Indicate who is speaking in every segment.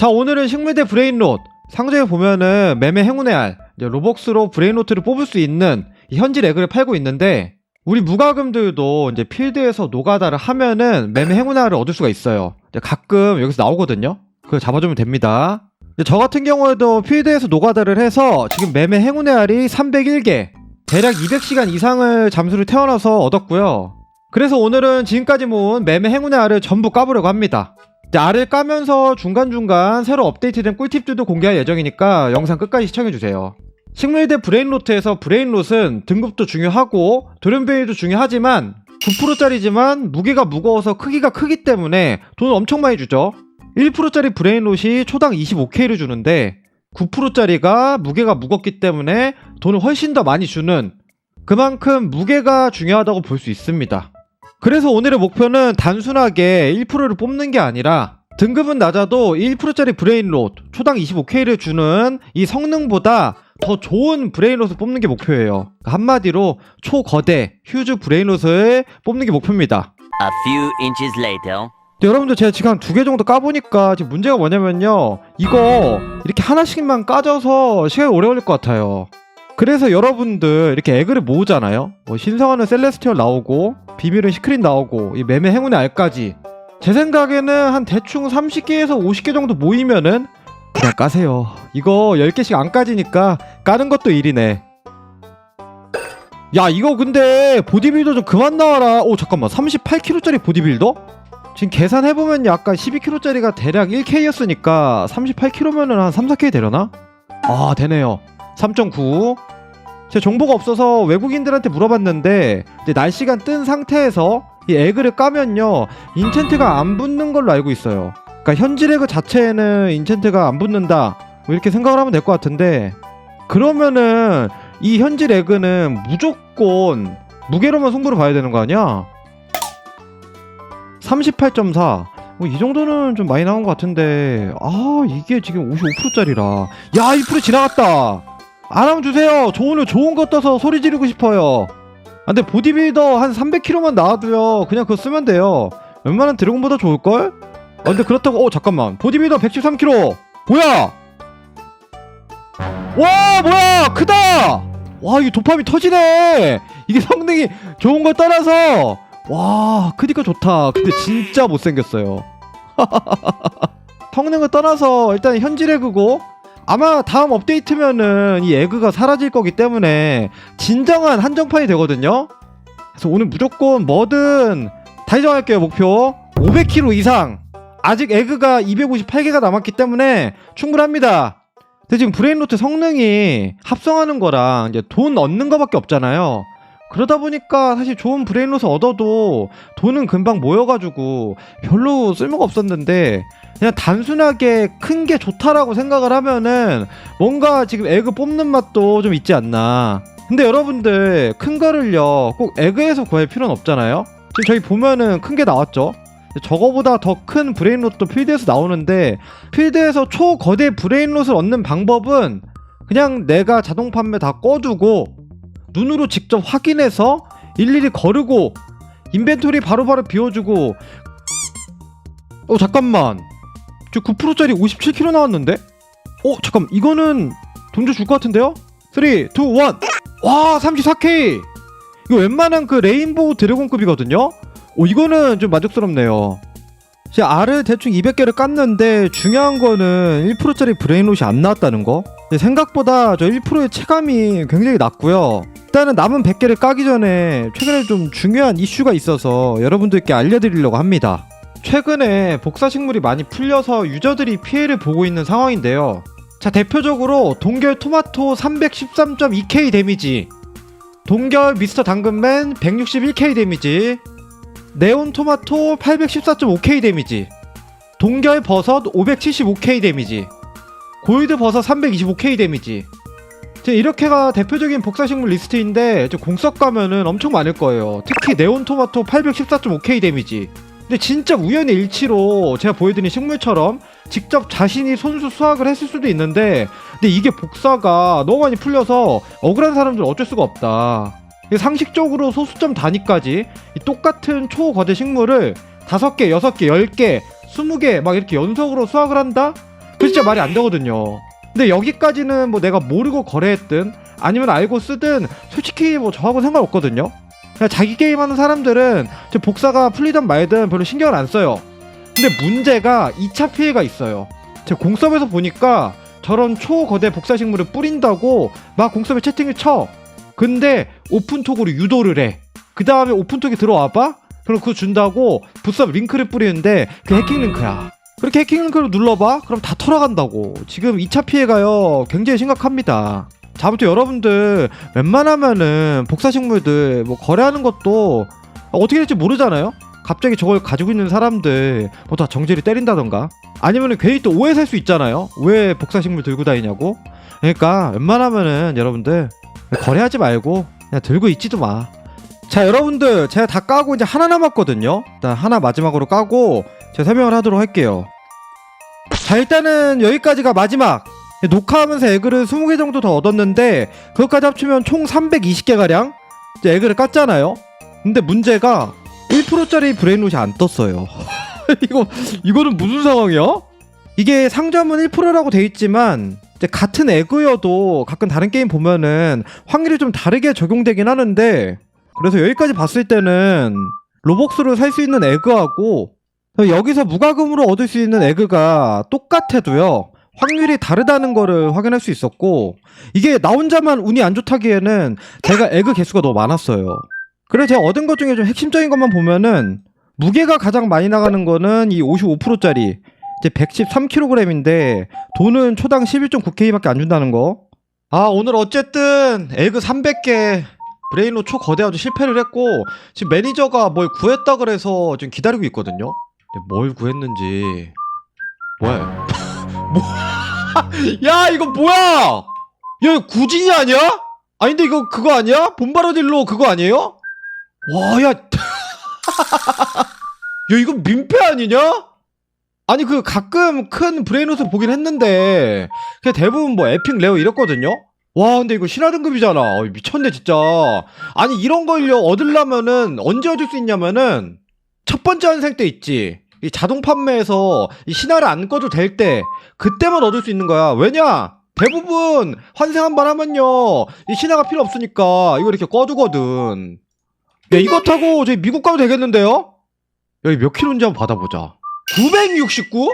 Speaker 1: 자 오늘은 식물대 브레인롯 상점에 보면은 매매 행운의 알 로벅스로 브레인로트를 뽑을 수 있는 이 현질 에그를 팔고 있는데 우리 무과금들도 이제 필드에서 노가다를 하면은 매매 행운의 알을 얻을 수가 있어요. 가끔 여기서 나오거든요. 그거 잡아주면 됩니다. 저 같은 경우에도 필드에서 노가다를 해서 지금 매매 행운의 알이 301개 대략 200시간 이상을 잠수를 태어나서 얻었고요. 그래서 오늘은 지금까지 모은 매매 행운의 알을 전부 까보려고 합니다 알을 까면서 중간중간 새로 업데이트된 꿀팁들도 공개할 예정이니까 영상 끝까지 시청해주세요. 식물대 브레인로트에서 브레인롯은 등급도 중요하고 돌연변이도 중요하지만 9%짜리지만 무게가 무거워서 크기가 크기 때문에 돈을 엄청 많이 주죠. 1%짜리 브레인롯이 초당 25K를 주는데 9%짜리가 무게가 무겁기 때문에 돈을 훨씬 더 많이 주는 그만큼 무게가 중요하다고 볼 수 있습니다. 그래서 오늘의 목표는 단순하게 1%를 뽑는 게 아니라 등급은 낮아도 1%짜리 브레인롯 초당 25K를 주는 이 성능보다 더 좋은 브레인롯을 뽑는 게 목표예요. 한마디로 초거대 휴즈 브레인롯을 뽑는 게 목표입니다.
Speaker 2: A few inches later.
Speaker 1: 근데 여러분들 제가 지금 한두개 정도 까보니까 지금 문제가 뭐냐면요. 이거 이렇게 하나씩만 까져서 시간이 오래 걸릴 것 같아요. 그래서 여러분들 이렇게 에그를 모으잖아요. 뭐 신성하는 셀레스티얼 나오고 비밀은 시크릿 나오고 이 매매 행운의 알까지 제 생각에는 한 대충 30개에서 50개 정도 모이면은 그냥 까세요. 이거 10개씩 안 까지니까 까는 것도 일이네. 야 이거 근데 보디빌더 좀 그만 나와라. 오 잠깐만 38kg짜리 보디빌더? 지금 계산해보면 약간 12kg짜리가 대략 1K였으니까 38kg면은 한 3, 4K 되려나? 아 되네요 3.9 제 정보가 없어서 외국인들한테 물어봤는데 날씨가 뜬 상태에서 이 에그를 까면요 인챈트가 안 붙는 걸로 알고 있어요 그러니까 현질 에그 자체에는 인챈트가 안 붙는다 뭐 이렇게 생각을 하면 될 것 같은데 그러면은 이 현질 에그는 무조건 무게로만 승부를 봐야 되는 거 아니야? 38.4. 뭐 이 정도는 좀 많이 나온 것 같은데 아 이게 지금 55%짜리라 야 2% 지나갔다 안 하면 주세요. 저 오늘 좋은 거 떠서 소리 지르고 싶어요. 아, 근데 보디빌더 한 300kg만 나와도요. 그냥 그거 쓰면 돼요. 웬만한 드래곤보다 좋을걸? 아 근데 그렇다고 어 잠깐만. 보디빌더 113kg 뭐야? 와 뭐야? 크다! 와 이게 도파민 터지네. 이게 성능이 좋은 걸 따라서. 와 크니까 좋다. 근데 진짜 못생겼어요. 성능을 떠나서 일단 현질 에그고 아마 다음 업데이트면은 이 에그가 사라질 거기 때문에 진정한 한정판이 되거든요. 그래서 오늘 무조건 뭐든 다시 정할게요 목표. 500kg 이상. 아직 에그가 258개가 남았기 때문에 충분합니다. 근데 지금 브레인로트 성능이 합성하는 거랑 이제 돈 얻는 거밖에 없잖아요 그러다 보니까 사실 좋은 브레인롯을 얻어도 돈은 금방 모여가지고 별로 쓸모가 없었는데 그냥 단순하게 큰 게 좋다라고 생각을 하면은 뭔가 지금 에그 뽑는 맛도 좀 있지 않나. 근데 여러분들 큰 거를요 꼭 에그에서 구할 필요는 없잖아요? 지금 저희 보면은 큰 게 나왔죠? 저거보다 더 큰 브레인롯도 필드에서 나오는데 필드에서 초거대 브레인롯을 얻는 방법은 그냥 내가 자동 판매 다 꺼두고 눈으로 직접 확인해서 일일이 거르고 인벤토리 바로바로 비워주고 어 잠깐만 저 9%짜리 57kg 나왔는데? 어 잠깐 이거는 돈좀줄것 같은데요? 3, 2, 1 와 34K 이거 웬만한 그 레인보우 드래곤급이거든요? 오 이거는 좀 만족스럽네요 제가 알을 대충 200개를 깠는데 중요한 거는 1%짜리 브레인롯이 안 나왔다는 거 생각보다 저 1%의 체감이 굉장히 낮고요. 일단은 남은 100개를 까기 전에 최근에 좀 중요한 이슈가 있어서 여러분들께 알려드리려고 합니다. 최근에 복사식물이 많이 풀려서 유저들이 피해를 보고 있는 상황인데요. 자 대표적으로 동결 토마토 313.2K 데미지 동결 미스터 당근맨 161K 데미지 네온 토마토 814.5K 데미지 동결 버섯 575K 데미지 골드 버섯 325K 데미지. 제 이렇게가 대표적인 복사식물 리스트인데 저 공석 가면은 엄청 많을 거예요. 특히 네온 토마토 814.5K 데미지. 근데 진짜 우연의 일치로 제가 보여드린 식물처럼 직접 자신이 손수 수확을 했을 수도 있는데 근데 이게 복사가 너무 많이 풀려서 억울한 사람들 어쩔 수가 없다. 상식적으로 소수점 단위까지 이 똑같은 초거대 식물을 5개, 6개, 10개, 20개 막 이렇게 연속으로 수확을 한다? 그 진짜 말이 안 되거든요. 근데 여기까지는 뭐 내가 모르고 거래했든 아니면 알고 쓰든 솔직히 뭐 저하고 상관없거든요. 그냥 자기 게임하는 사람들은 저 복사가 풀리든 말든 별로 신경을 안 써요. 근데 문제가 2차 피해가 있어요. 제가 공섭에서 보니까 저런 초거대 복사 식물을 뿌린다고 막 공섭에 채팅을 쳐. 근데 오픈톡으로 유도를 해. 그 다음에 오픈톡에 들어와봐? 그럼 그거 준다고 부섭 링크를 뿌리는데 그 해킹 링크야. 그렇게 해킹 링크를 눌러봐? 그럼 다 털어간다고. 지금 2차 피해가요. 굉장히 심각합니다. 다음부터 여러분들 웬만하면은 복사식물들 뭐 거래하는 것도 어떻게 될지 모르잖아요? 갑자기 저걸 가지고 있는 사람들 뭐 다 정지를 때린다던가 아니면은 괜히 또 오해 살 수 있잖아요? 왜 복사식물 들고 다니냐고? 그러니까 웬만하면은 여러분들 거래하지 말고 그냥 들고 있지도 마. 자 여러분들 제가 다 까고 이제 하나 남았거든요. 일단 하나 마지막으로 까고 제가 설명을 하도록 할게요. 자 일단은 여기까지가 마지막 녹화하면서 에그를 20개 정도 더 얻었는데 그것까지 합치면 총 320개가량 이제 에그를 깠잖아요 근데 문제가 1%짜리 브레인롯이 안 떴어요 이거 이거는 무슨 상황이야? 이게 상점은 1%라고 돼 있지만 같은 에그여도 가끔 다른 게임 보면은 확률이 좀 다르게 적용되긴 하는데 그래서 여기까지 봤을 때는 로벅스로 살 수 있는 에그하고 여기서 무과금으로 얻을 수 있는 에그가 똑같아도요 확률이 다르다는 거를 확인할 수 있었고 이게 나 혼자만 운이 안 좋다기에는 제가 에그 개수가 너무 많았어요 그래서 제가 얻은 것 중에 좀 핵심적인 것만 보면은 무게가 가장 많이 나가는 거는 이 55%짜리 이제 113kg인데 돈은 초당 11.9K밖에 안 준다는 거. 아 오늘 어쨌든 에그 300개 브레인로 초거대화도 실패를 했고 지금 매니저가 뭘 구했다 그래서 지금 기다리고 있거든요. 뭘 구했는지 뭐야? 뭐? 야 이거 뭐야? 야 구진이 아니야? 아니 근데 이거 그거 아니야? 본바로딜로 그거 아니에요? 와, 야. 야, 이거 민폐 아니냐? 아니, 그 가끔 큰 브레인롯을 보긴 했는데, 그냥 대부분 뭐 에픽 레어 이랬거든요? 와, 근데 이거 신화 등급이잖아. 미쳤네, 진짜. 아니, 이런 걸요, 얻으려면은, 언제 얻을 수 있냐면은, 첫 번째 환생 때 있지. 이 자동 판매에서 이 신화를 안 꺼도 될 때, 그때만 얻을 수 있는 거야. 왜냐? 대부분 환생 한 번 하면요, 이 신화가 필요 없으니까, 이거 이렇게 꺼두거든. 야, 이거 타고 저희 미국 가도 되겠는데요? 여기 몇 킬로인지 한번 받아보자. 969?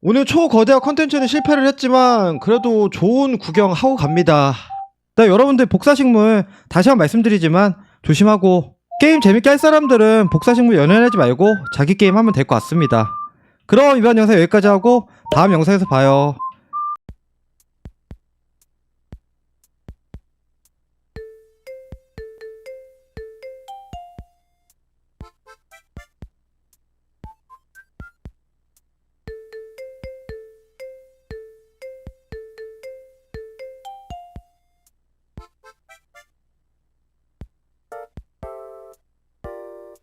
Speaker 1: 오늘 초거대화 컨텐츠는 실패를 했지만 그래도 좋은 구경 하고 갑니다. 나 여러분들 복사식물 다시 한번 말씀드리지만 조심하고 게임 재밌게 할 사람들은 복사식물 연연하지 말고 자기 게임 하면 될 것 같습니다. 그럼 이번 영상 여기까지 하고 다음 영상에서 봐요.